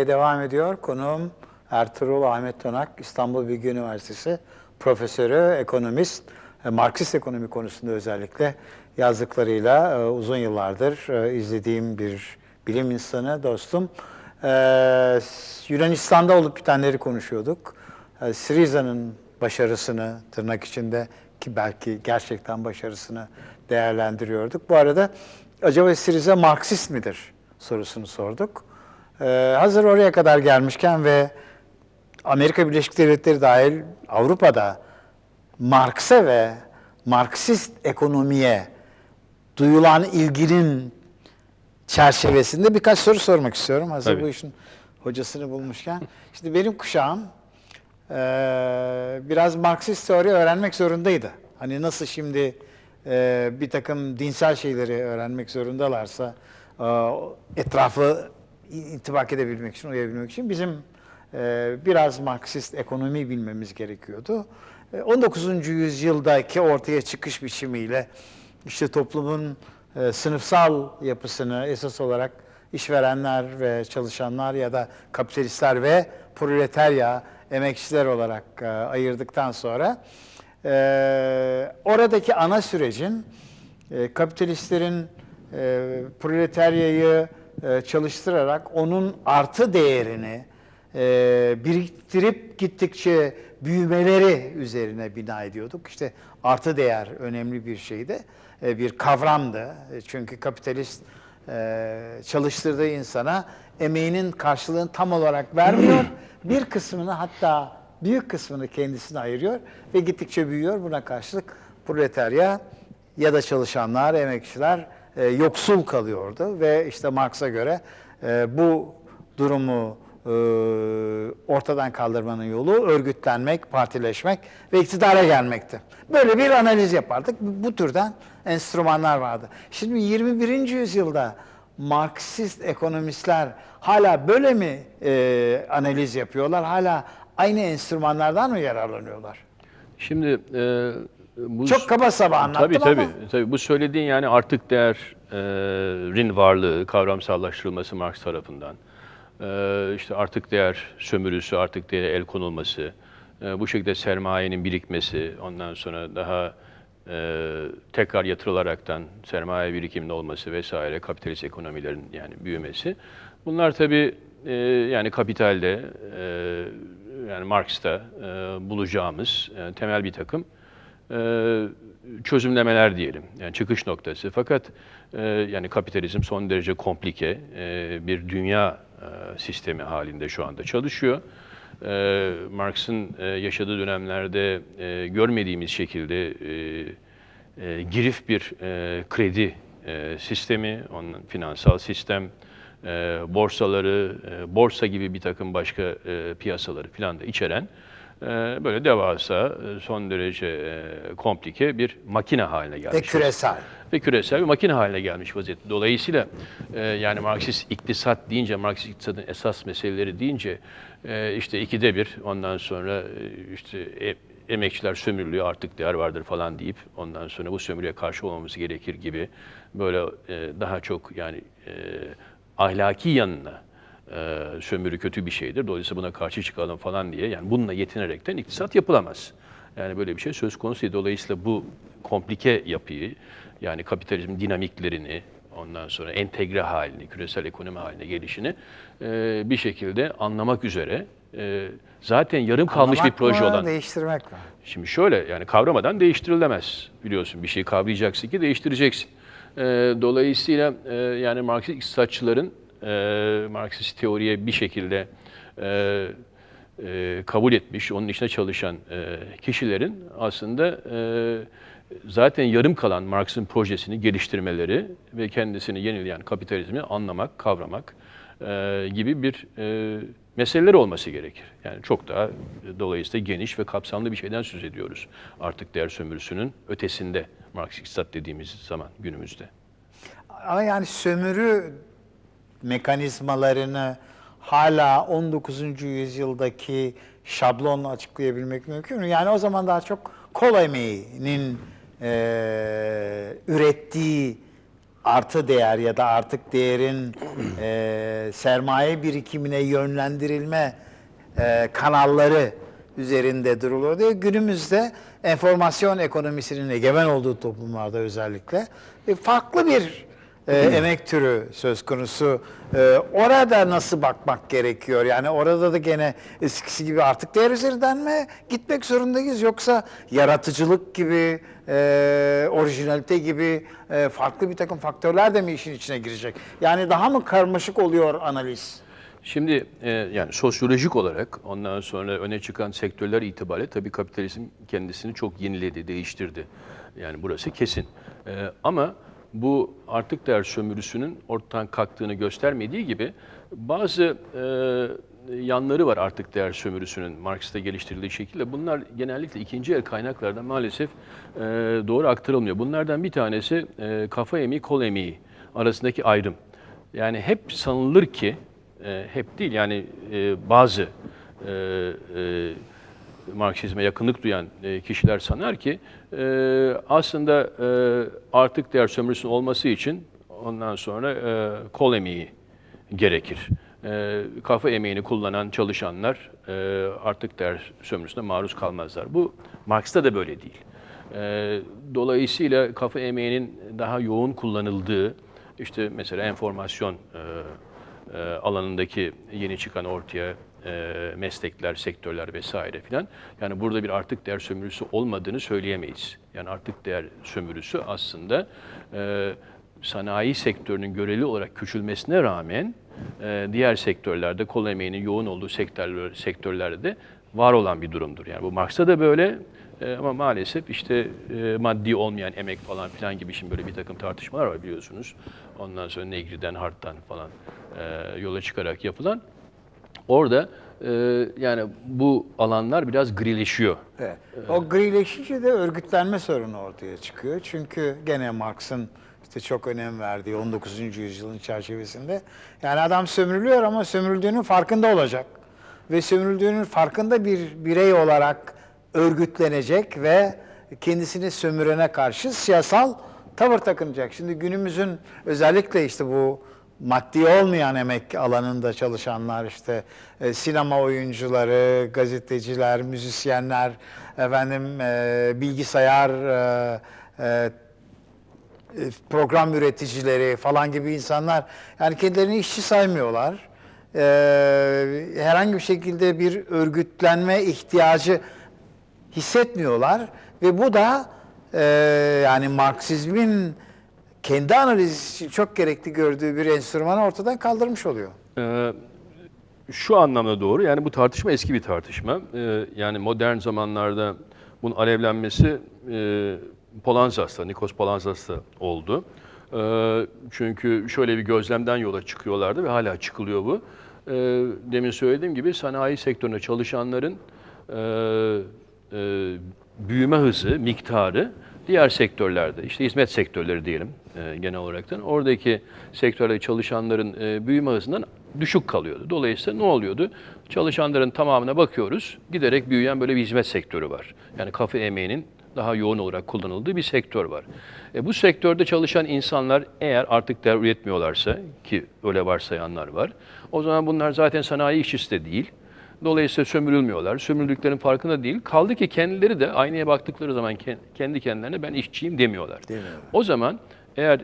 Devam ediyor. Konuğum Ertuğrul Ahmet Tonak, İstanbul Bilgi Üniversitesi profesörü, ekonomist, e, Marksist ekonomi konusunda özellikle yazdıklarıyla e, uzun yıllardır e, izlediğim bir bilim insanı, dostum. Yunanistan'da olup bitenleri konuşuyorduk. Syriza'nın başarısını tırnak içinde ki belki gerçekten başarısını değerlendiriyorduk. Bu arada acaba Syriza Marksist midir sorusunu sorduk. Ee, hazır oraya kadar gelmişken ve Amerika Birleşik Devletleri dahil Avrupa'da Marks'a ve Marksist ekonomiye duyulan ilginin çerçevesinde birkaç soru sormak istiyorum. Hazır Tabii. bu işin hocasını bulmuşken. Şimdi benim kuşağım eee, biraz Marksist teori öğrenmek zorundaydı. Hani nasıl şimdi eee, bir takım dinsel şeyleri öğrenmek zorundalarsa eee, etrafı intibak edebilmek için, uyabilmek için bizim eee, biraz Marksist ekonomi bilmemiz gerekiyordu. E, 19. yüzyıldaki ortaya çıkış biçimiyle işte toplumun e, sınıfsal yapısını esas olarak işverenler ve çalışanlar ya da kapitalistler ve proletarya, emekçiler olarak e, ayırdıktan sonra e, oradaki ana sürecin e, kapitalistlerin e, proletaryayı e, çalıştırarak onun artı değerini e, biriktirip gittikçe büyümeleri üzerine bina ediyorduk. İşte artı değer önemli bir şeydi, e, bir kavramdı. Çünkü kapitalist e, çalıştırdığı insana emeğinin karşılığını tam olarak vermiyor. bir kısmını hatta büyük kısmını kendisine ayırıyor ve gittikçe büyüyor. Buna karşılık proletarya ya da çalışanlar, emekçiler e, yoksul kalıyordu ve işte Marx'a göre e, bu durumu e, ortadan kaldırmanın yolu örgütlenmek, partileşmek ve iktidara gelmekti. Böyle bir analiz yapardık. Bu, türden enstrümanlar vardı. Şimdi 21. yüzyılda Marksist ekonomistler hala böyle mi e, analiz yapıyorlar? Hala aynı enstrümanlardan mı yararlanıyorlar? Şimdi e, bu Çok kaba saba anlattım tabii, tabii, ama. tabii. Bu söylediğin yani artık değerin varlığı, kavramsallaştırılması Marx tarafından, işte artık değer sömürüsü, artık değere el konulması, bu şekilde sermayenin birikmesi, ondan sonra daha tekrar yatırılaraktan sermaye birikiminin olması vesaire, kapitalist ekonomilerin yani büyümesi. Bunlar tabii yani kapitalde, yani Marx'ta bulacağımız temel bir takım çözümlemeler diyelim. Yani çıkış noktası. Fakat e, yani kapitalizm son derece komplike e, bir dünya e, sistemi halinde şu anda çalışıyor. E, Marx'ın e, yaşadığı dönemlerde e, görmediğimiz şekilde e, e, girif bir e, kredi e, sistemi, onun finansal sistem, e, borsaları, e, borsa gibi bir takım başka e, piyasaları falan da içeren e, böyle devasa, e, son derece e, komplike bir makine haline Ve gelmiş. küresel. Ve küresel bir makine haline gelmiş vaziyette. Dolayısıyla e, yani Marksist iktisat deyince, Marksist iktisadın esas meseleleri deyince işte ikide bir ondan sonra işte emekçiler sömürülüyor artık değer vardır falan deyip ondan sonra bu sömürüye karşı olmamız gerekir gibi böyle daha çok yani ahlaki yanına e, sömürü kötü bir şeydir. Dolayısıyla buna karşı çıkalım falan diye yani bununla yetinerekten iktisat yapılamaz. Yani böyle bir şey söz konusu değil. Dolayısıyla bu komplike yapıyı yani kapitalizmin dinamiklerini ondan sonra entegre halini, küresel ekonomi haline gelişini e, bir şekilde anlamak üzere e, zaten yarım kalmış bir Anlamak proje mı, olan değiştirmek mi? Şimdi şöyle yani kavramadan değiştirilemez biliyorsun. Bir şeyi kavrayacaksın ki değiştireceksin. Ee, dolayısıyla e, yani Marksist iktisatçıların e, Marksist teoriye bir şekilde e, e, kabul etmiş, onun içine çalışan e, kişilerin aslında e, zaten yarım kalan Marx'ın projesini geliştirmeleri ve kendisini yenileyen kapitalizmi anlamak, kavramak e, gibi bir e, meseleler olması gerekir. Yani çok daha e, dolayısıyla geniş ve kapsamlı bir şeyden söz ediyoruz. Artık değer sömürüsünün ötesinde Marksist iktisat dediğimiz zaman günümüzde. Ama yani sömürü mekanizmalarını hala 19. yüzyıldaki şablonla açıklayabilmek mümkün mü? Yani o zaman daha çok kol emeğinin eee ürettiği artı değer ya da artık değerin e, sermaye birikimine yönlendirilme e, kanalları üzerinde duruluyor diye günümüzde enformasyon ekonomisinin egemen olduğu toplumlarda özellikle e, farklı bir e, emek türü söz konusu. E, orada nasıl bakmak gerekiyor? Yani orada da gene eskisi gibi artık değer üzerinden mi gitmek zorundayız yoksa yaratıcılık gibi, e, orijinalite gibi e, farklı bir takım faktörler de mi işin içine girecek? Yani daha mı karmaşık oluyor analiz? Şimdi e, yani sosyolojik olarak ondan sonra öne çıkan sektörler itibariyle tabii kapitalizm kendisini çok yeniledi, değiştirdi. Yani burası kesin. E, ama bu artık değer sömürüsünün ortadan kalktığını göstermediği gibi bazı e, yanları var artık değer sömürüsünün Marx'ta geliştirildiği şekilde. Bunlar genellikle ikinci el kaynaklardan maalesef e, doğru aktarılmıyor. Bunlardan bir tanesi e, kafa emeği, kol emeği arasındaki ayrım. Yani hep sanılır ki, e, hep değil yani e, bazı e, e, Marksizme yakınlık duyan e, kişiler sanar ki e, aslında e, artık değer sömürüsünün olması için ondan sonra e, kol emeği gerekir. E, kafa emeğini kullanan çalışanlar e, artık değer sömürüsüne maruz kalmazlar. Bu Marx'ta da böyle değil. E, dolayısıyla kafa emeğinin daha yoğun kullanıldığı, işte mesela enformasyon e, e, alanındaki yeni çıkan ortaya e, meslekler, sektörler vesaire filan. Yani burada bir artık değer sömürüsü olmadığını söyleyemeyiz. Yani artık değer sömürüsü aslında e, sanayi sektörünün göreli olarak küçülmesine rağmen e, diğer sektörlerde kol emeğinin yoğun olduğu sektörler, sektörlerde de var olan bir durumdur. Yani bu Marx'ta da böyle e, ama maalesef işte e, maddi olmayan emek falan filan gibi şimdi böyle bir takım tartışmalar var biliyorsunuz. Ondan sonra Negri'den, Hart'tan falan e, yola çıkarak yapılan. Orada e, yani bu alanlar biraz grileşiyor. Evet. O grileşince de örgütlenme sorunu ortaya çıkıyor. Çünkü gene Marx'ın işte çok önem verdiği 19. yüzyılın çerçevesinde yani adam sömürülüyor ama sömürüldüğünün farkında olacak. Ve sömürüldüğünün farkında bir birey olarak örgütlenecek ve kendisini sömürene karşı siyasal tavır takınacak. Şimdi günümüzün özellikle işte bu maddi olmayan emek alanında çalışanlar işte e, sinema oyuncuları, gazeteciler, müzisyenler, efendim e, bilgisayar e, e, e, program üreticileri falan gibi insanlar yani kendilerini işçi saymıyorlar. Ee, herhangi bir şekilde bir örgütlenme ihtiyacı hissetmiyorlar ve bu da e, yani Marksizmin kendi analizi için çok gerekli gördüğü bir enstrümanı ortadan kaldırmış oluyor. Ee, şu anlamda doğru. Yani bu tartışma eski bir tartışma. Ee, yani modern zamanlarda bunun alevlenmesi e, Polanzas'ta, Nikos Polanzas'ta oldu. Ee, çünkü şöyle bir gözlemden yola çıkıyorlardı ve hala çıkılıyor bu. Ee, demin söylediğim gibi sanayi sektöründe çalışanların e, e, büyüme hızı, miktarı diğer sektörlerde, işte hizmet sektörleri diyelim e, genel olaraktan, oradaki sektörde çalışanların e, büyüme hızından düşük kalıyordu. Dolayısıyla ne oluyordu? Çalışanların tamamına bakıyoruz, giderek büyüyen böyle bir hizmet sektörü var. Yani kafe emeğinin daha yoğun olarak kullanıldığı bir sektör var. E, bu sektörde çalışan insanlar eğer artık değer üretmiyorlarsa, ki öyle varsayanlar var, o zaman bunlar zaten sanayi işçisi de değil. Dolayısıyla sömürülmüyorlar. Sömürüldüklerinin farkında değil. Kaldı ki kendileri de aynaya baktıkları zaman ke- kendi kendilerine ben işçiyim demiyorlar. Demiyorlar. O zaman eğer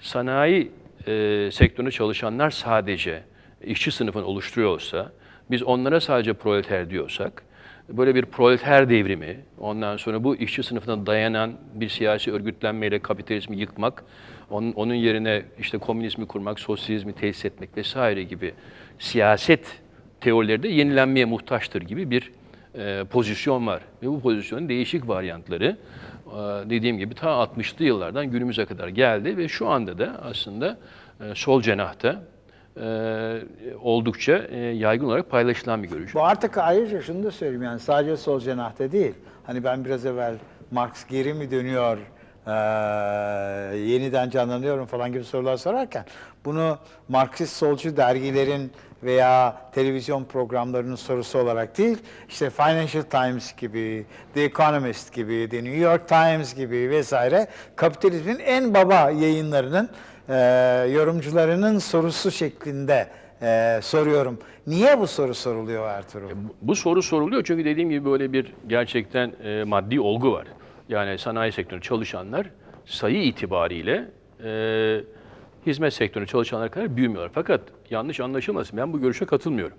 sanayi e, sektöründe çalışanlar sadece işçi sınıfını oluşturuyorsa, biz onlara sadece proleter diyorsak, böyle bir proleter devrimi, ondan sonra bu işçi sınıfına dayanan bir siyasi örgütlenmeyle kapitalizmi yıkmak, onun, onun yerine işte komünizmi kurmak, sosyalizmi tesis etmek vesaire gibi siyaset teorileri de yenilenmeye muhtaçtır gibi bir e, pozisyon var. Ve bu pozisyonun değişik varyantları e, dediğim gibi ta 60'lı yıllardan günümüze kadar geldi ve şu anda da aslında e, sol cenahta e, oldukça e, yaygın olarak paylaşılan bir görüş. Bu artık ayrıca şunu da söyleyeyim yani sadece sol cenahta değil. Hani ben biraz evvel Marx geri mi dönüyor, eee, yeniden canlanıyorum falan gibi sorular sorarken bunu Marksist solcu dergilerin veya televizyon programlarının sorusu olarak değil, işte Financial Times gibi, The Economist gibi, The New York Times gibi vesaire kapitalizmin en baba yayınlarının e, yorumcularının sorusu şeklinde e, soruyorum. Niye bu soru soruluyor Ertuğrul? Bu- Bu soru soruluyor çünkü dediğim gibi böyle bir gerçekten e, maddi olgu var. Yani sanayi sektöründe çalışanlar sayı itibariyle e, hizmet sektöründe çalışanlar kadar büyümüyorlar. Fakat yanlış anlaşılmasın ben bu görüşe katılmıyorum.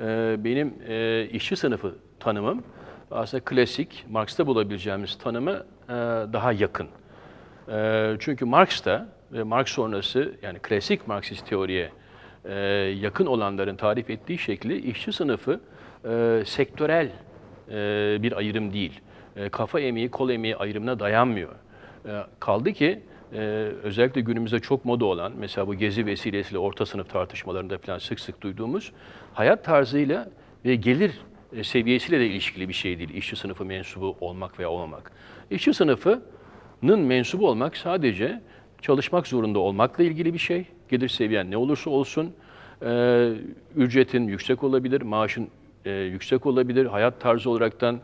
E, benim e, işçi sınıfı tanımım aslında klasik Marx'ta bulabileceğimiz tanıma e, daha yakın. Ee, Çünkü Marx'ta ve Marx sonrası yani klasik Marksist teoriye e, yakın olanların tarif ettiği şekli işçi sınıfı e, sektörel e, bir ayrım değil. E, kafa emeği, kol emeği ayrımına dayanmıyor. E, kaldı ki e, özellikle günümüzde çok moda olan mesela bu gezi vesilesiyle orta sınıf tartışmalarında falan sık sık duyduğumuz hayat tarzıyla ve gelir e, seviyesiyle de ilişkili bir şey değil. İşçi sınıfı mensubu olmak veya olmamak. İşçi sınıfı nın mensubu olmak sadece çalışmak zorunda olmakla ilgili bir şey. Gelir seviyen ne olursa olsun, e, ücretin yüksek olabilir, maaşın e, yüksek olabilir, hayat tarzı olaraktan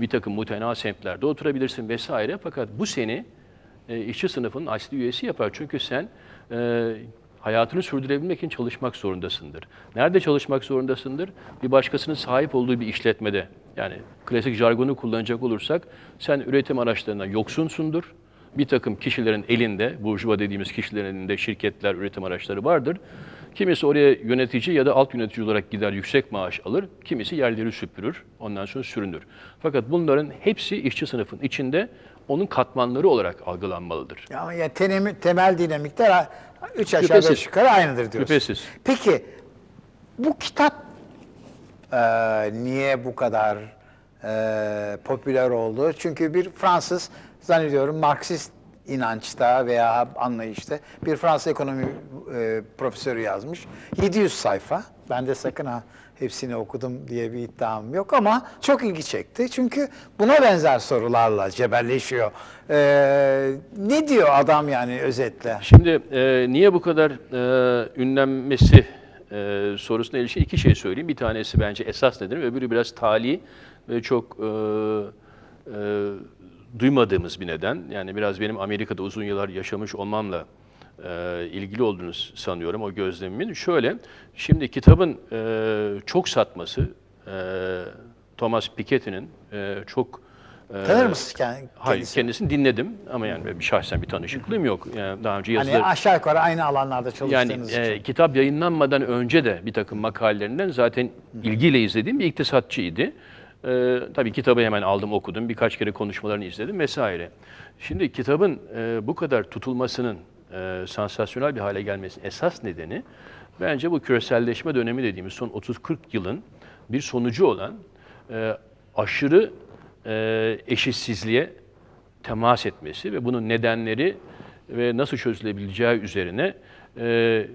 bir takım mutena semtlerde oturabilirsin vesaire. Fakat bu seni e, işçi sınıfının asli üyesi yapar. Çünkü sen e, hayatını sürdürebilmek için çalışmak zorundasındır. Nerede çalışmak zorundasındır? Bir başkasının sahip olduğu bir işletmede. Yani klasik jargonu kullanacak olursak sen üretim araçlarından yoksunsundur. Bir takım kişilerin elinde, burjuva dediğimiz kişilerin elinde şirketler, üretim araçları vardır. Kimisi oraya yönetici ya da alt yönetici olarak gider yüksek maaş alır. Kimisi yerleri süpürür, ondan sonra sürünür. Fakat bunların hepsi işçi sınıfın içinde onun katmanları olarak algılanmalıdır. Ya, ya tenemi- temel dinamikler üç aşağı Şüphesiz. beş yukarı aynıdır diyorsun. Şüphesiz. Peki bu kitap e, niye bu kadar e, popüler oldu? Çünkü bir Fransız zannediyorum Marksist inançta veya anlayışta bir Fransız ekonomi e, profesörü yazmış. 700 sayfa. Ben de sakın ha hepsini okudum diye bir iddiam yok ama çok ilgi çekti. Çünkü buna benzer sorularla cebelleşiyor. E, ne diyor adam yani özetle? Şimdi e, niye bu kadar e, ünlenmesi e, sorusuna ilişkin iki şey söyleyeyim. Bir tanesi bence esas nedeni, öbürü biraz tali ve çok e, e, duymadığımız bir neden. Yani biraz benim Amerika'da uzun yıllar yaşamış olmamla e, ilgili olduğunu sanıyorum o gözlemimin. Şöyle, şimdi kitabın e, çok satması, e, Thomas Piketty'nin e, çok e, Tanır mısın kendisini? Hayır, kendisini dinledim ama yani bir şahsen bir tanışıklığım yok. Yani daha önce yazıları... Hani aşağı yukarı aynı alanlarda Yani çalıştığınız için. e, kitap yayınlanmadan önce de bir takım makalelerinden zaten ilgiyle izlediğim bir iktisatçıydı. E, tabii kitabı hemen aldım okudum, birkaç kere konuşmalarını izledim vesaire. Şimdi kitabın e, bu kadar tutulmasının, e, sansasyonel bir hale gelmesinin esas nedeni bence bu küreselleşme dönemi dediğimiz son 30-40 yılın bir sonucu olan e, aşırı e, eşitsizliğe temas etmesi ve bunun nedenleri ve nasıl çözülebileceği üzerine e,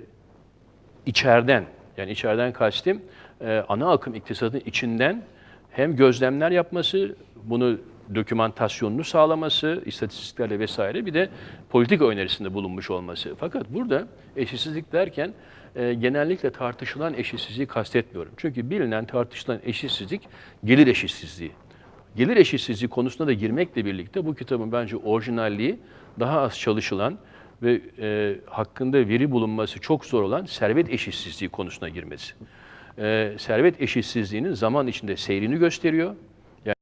içeriden, yani içeriden kastım e, ana akım iktisadın içinden hem gözlemler yapması, bunu dokümantasyonunu sağlaması, istatistiklerle vesaire bir de politika önerisinde bulunmuş olması. Fakat burada eşitsizlik derken e, genellikle tartışılan eşitsizliği kastetmiyorum. Çünkü bilinen tartışılan eşitsizlik gelir eşitsizliği. Gelir eşitsizliği konusuna da girmekle birlikte bu kitabın bence orijinalliği daha az çalışılan ve e, hakkında veri bulunması çok zor olan servet eşitsizliği konusuna girmesi. E, servet eşitsizliğinin zaman içinde seyrini gösteriyor